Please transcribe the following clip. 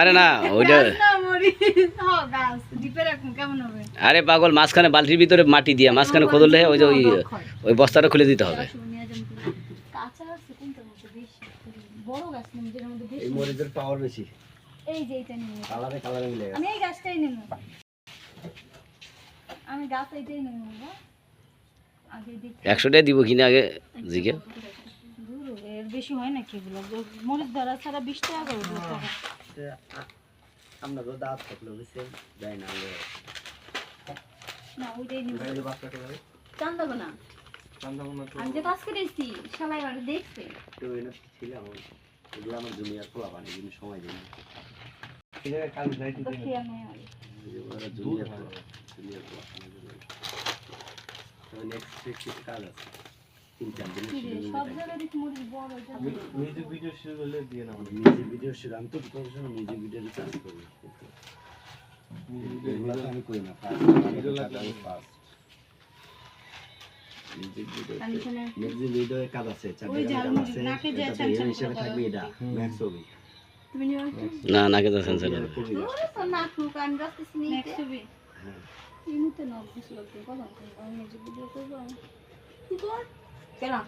আরে না ওইটা আরে পাগল মাঝখানে বালতির ভিতরে মাটি দিয়া মাঝখানে খোদল ওই যে ওই ওই বস্তাটা খুলে দিতে হবে। শুনে যাম কাঁচা আছে কোনটার মধ্যে বেশি? বড় গাছ নেব যেটার মধ্যে বেশি? এই মরিচের পাওয়ার বেশি। এই যে এটা নিয়ে। কালারে কালারে মিলে গেছে। আমি এই গাছটাই নেব। আমি গাছ এইটাই নেব বাবা। আগে দেখি। একশো টাকা দিব কিনা আগে জিকে বেশি হয় নাকি এগুলো? মরিচ ধরা ছাড়া বিশ টাকা করে দশ আমরা তো দাঁত থাকল বুঝছেন যাই না আমরা না ওইটাই নেব। ভাই না। আমি যে কাজ করেছি সবাই আর দেখছে। তো এনে ছিলাম এগুলো আমার জুনিয়র পোলা বানি কিন্তু সময় দিই জুনিয়র জুনিয়র নেক্সট উইক কাজ আছে। তিন চার মিউজিক ভিডিও শুরু হলে দিয়ে না মিউজিক ভিডিও শুরু আমি তো প্রফেশনাল মিউজিক ভিডিও কাজ করি। এগুলো আমি করি না ফার্স্ট মিউজিক ভিডিও কাজ আছে আছে হিসেবে থাকবে এটা ম্যাক্স না নাকে না খুব আমি ছবি। হ্যাঁ। এই মুহূর্তে না লাগবে কথা মিউজিক ভিডিও করব। কি কর? কেন